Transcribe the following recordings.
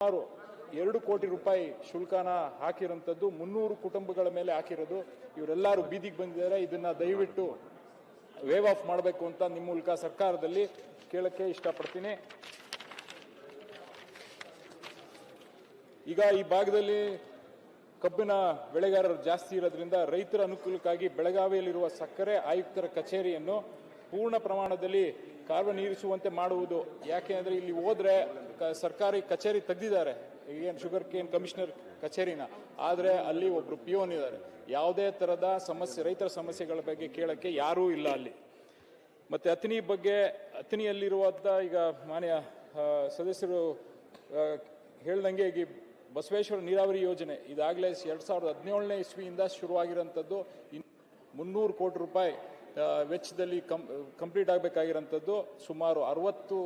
ಸುಮಾರು ಎರಡು ಕೋಟಿ ರೂಪಾಯಿ ಶುಲ್ಕನ ಹಾಕಿರೋಂಥದ್ದು ಮುನ್ನೂರು ಕುಟುಂಬಗಳ ಮೇಲೆ ಹಾಕಿರೋದು. ಇವರೆಲ್ಲರೂ ಬೀದಿಗೆ ಬಂದಿದ್ದಾರೆ. ಇದನ್ನ ದಯವಿಟ್ಟು ವೇವ್ ಆಫ್ ಮಾಡಬೇಕು ಅಂತ ನಿಮ್ಮ ಮೂಲಕ ಸರ್ಕಾರದಲ್ಲಿ ಕೇಳಕ್ಕೆ ಇಷ್ಟಪಡ್ತೀನಿ. ಈಗ ಈ ಭಾಗದಲ್ಲಿ ಕಬ್ಬಿನ ಬೆಳೆಗಾರರು ಜಾಸ್ತಿ ಇರೋದ್ರಿಂದ ರೈತರ ಅನುಕೂಲಕ್ಕಾಗಿ ಬೆಳಗಾವಿಯಲ್ಲಿರುವ ಸಕ್ಕರೆ ಆಯುಕ್ತರ ಕಚೇರಿಯನ್ನು ಪೂರ್ಣ ಪ್ರಮಾಣದಲ್ಲಿ ಕಾರ್ಯನಿರ್ವಹಿಸುವಂತೆ ಮಾಡುವುದು. ಯಾಕೆ ಅಂದರೆ ಇಲ್ಲಿ ಹೋದರೆ ಸರ್ಕಾರಿ ಕಚೇರಿ ತೆಗೆದಿದ್ದಾರೆ. ಏನು ಶುಗರ್ ಕೇನ್ ಕಮಿಷನರ್ ಕಚೇರಿನ. ಆದರೆ ಅಲ್ಲಿ ಒಬ್ರು ಪಿಯೋನ್ ಇದ್ದಾರೆ. ಯಾವುದೇ ತರದ ಸಮಸ್ಯೆ, ರೈತರ ಸಮಸ್ಯೆಗಳ ಬಗ್ಗೆ ಕೇಳಕ್ಕೆ ಯಾರೂ ಇಲ್ಲ ಅಲ್ಲಿ. ಮತ್ತೆ ಅತನಿ ಬಗ್ಗೆ, ಅತನಿಯಲ್ಲಿರುವಂತ ಈಗ ಮಾನ್ಯ ಸದಸ್ಯರು ಹೇಳ್ದಂಗೆ ಈ ಬಸವೇಶ್ವರ ನೀರಾವರಿ ಯೋಜನೆ ಇದಾಗಲೇ ಎರಡು ಸಾವಿರದ ಹದಿನೇಳನೇ ಇಸ್ವಿಯಿಂದ ಶುರುವಾಗಿರೋಂಥದ್ದು ಇನ್ ಮುನ್ನೂರು ಕೋಟಿ ರೂಪಾಯಿ. ವೆಚ್ಚದಲ್ಲಿ ಕಂ, ಕಂಪ್ಲೀಟ್ ಆಗಬೇಕಾಗಿರೋಂಥದ್ದು ಸುಮಾರು ಅರವತ್ತು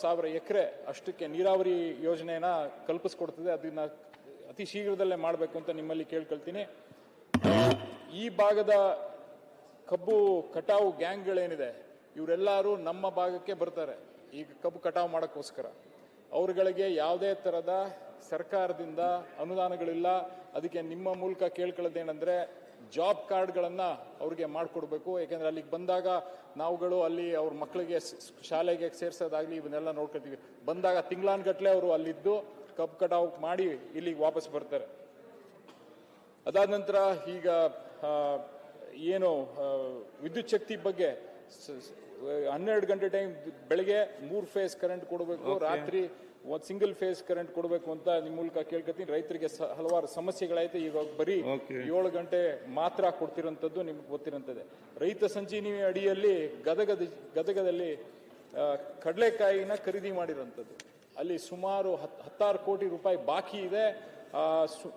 ಸಾವಿರ ಎಕರೆ ಅಷ್ಟಕ್ಕೆ ನೀರಾವರಿ ಯೋಜನೆನ ಕಲ್ಪಿಸ್ಕೊಡ್ತದೆ. ಅದನ್ನು ಅತಿ ಶೀಘ್ರದಲ್ಲೇ ಮಾಡಬೇಕು ಅಂತ ನಿಮ್ಮಲ್ಲಿ ಕೇಳ್ಕೊಳ್ತೀನಿ. ಈ ಭಾಗದ ಕಬ್ಬು ಕಟಾವು ಗ್ಯಾಂಗ್ಗಳೇನಿದೆ, ಇವರೆಲ್ಲರೂ ನಮ್ಮ ಭಾಗಕ್ಕೆ ಬರ್ತಾರೆ. ಈಗ ಕಬ್ಬು ಕಟಾವು ಮಾಡೋಕ್ಕೋಸ್ಕರ. ಅವ್ರುಗಳಿಗೆ ಯಾವುದೇ ಥರದ ಸರ್ಕಾರದಿಂದ ಅನುದಾನಗಳಿಲ್ಲ. ಅದಕ್ಕೆ ನಿಮ್ಮ ಮೂಲಕ ಕೇಳ್ಕೊಳ್ಳೋದೇನೆಂದ್ರೆ ಜಾಬ್ ಕಾರ್ಡ್ಗಳನ್ನ ಅವ್ರಿಗೆ ಮಾಡಿಕೊಡ್ಬೇಕು. ಯಾಕೆಂದ್ರೆ ಅಲ್ಲಿಗೆ ಬಂದಾಗ ನಾವುಗಳು ಅಲ್ಲಿ ಅವ್ರ ಮಕ್ಕಳಿಗೆ ಶಾಲೆಗೆ ಸೇರ್ಸೋದಾಗ್ಲಿ ಇವನ್ನೆಲ್ಲ ನೋಡ್ಕೊತೀವಿ ಬಂದಾಗ ತಿಂಗಳಾನ್ಗಟ್ಲೆ ಅವರು ಅಲ್ಲಿದ್ದು ಕಬ್ಬು ಕಟಾವು ಮಾಡಿ ಇಲ್ಲಿಗೆ ವಾಪಸ್ ಬರ್ತಾರೆ. ಅದಾದ ನಂತರ ಈಗ ಆ, ಏನು ವಿದ್ಯುತ್ ಶಕ್ತಿ ಬಗ್ಗೆ ಹನ್ನೆರಡು ಗಂಟೆ ಟೈಮ್ ಬೆಳಗ್ಗೆ ಮೂರ್ ಫೇಸ್ ಕರೆಂಟ್ ಕೊಡಬೇಕು. ರಾತ್ರಿ ಒಂದ್ ಸಿಂಗಲ್ ಫೇಸ್ ಕರೆಂಟ್ ಕೊಡಬೇಕು ಅಂತ ನಿಮ್ಮ ಮೂಲಕ ಕೇಳ್ಕೊತೀನಿ ರೈತರಿಗೆ ಹಲವಾರು ಸಮಸ್ಯೆಗಳೈತೆ ಈಗ ಬರೀ. ಏಳು ಗಂಟೆ ಮಾತ್ರ ಕೊಡ್ತಿರೋಂಥದ್ದು ನಿಮ್ಗೆ ಗೊತ್ತಿರೋಂಥದ್ದೇ. ರೈತ ಸಂಜೀವಿನಿ ಅಡಿಯಲ್ಲಿ ಗದಗದ ಗದಗದಲ್ಲಿ ಕಡಲೆಕಾಯಿನ ಖರೀದಿ ಮಾಡಿರೋಂಥದ್ದು. ಅಲ್ಲಿ ಸುಮಾರು ಹತ್- ಹತ್ತಾರು ಕೋಟಿ ರೂಪಾಯಿ ಬಾಕಿ ಇದೆ.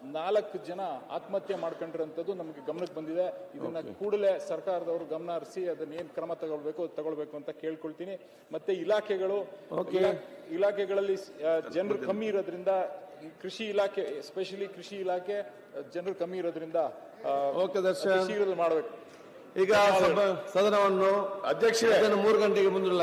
ನಾಲ್ಕು ಜನ ಆತ್ಮಹತ್ಯೆ ಮಾಡ್ಕೊಂಡಿರೋಂಥದ್ದು ನಮಗೆ ಗಮನಕ್ಕೆ ಬಂದಿದೆ. ಇದನ್ನ ಕೂಡಲೇ ಸರ್ಕಾರದವರು ಗಮನ ಹರಿಸಿ ಅದನ್ನ ಏನ್ ಕ್ರಮ ತಗೊಳ್ಬೇಕು ತಗೊಳ್ಬೇಕು ಅಂತ ಕೇಳ್ಕೊಳ್ತೀನಿ. ಮತ್ತೆ ಇಲಾಖೆಗಳು ಇಲಾ- ಇಲಾಖೆಗಳಲ್ಲಿ ಜನರು ಕಮ್ಮಿ ಇರೋದ್ರಿಂದ ಕೃಷಿ ಇಲಾಖೆ ಎಸ್ಪೆಷಲಿ ಕೃಷಿ ಇಲಾಖೆ ಜನರು ಕಮ್ಮಿ ಇರೋದ್ರಿಂದ ಓಕೆ ದರ್ಶನ್. ಮಾಡಬೇಕು. ಈಗ ಸದನವನ್ನು ಅಧ್ಯಕ್ಷ ಮೂರು ಗಂಟೆಗೆ ಮುಂದೂಡಲಾಗಿದೆ.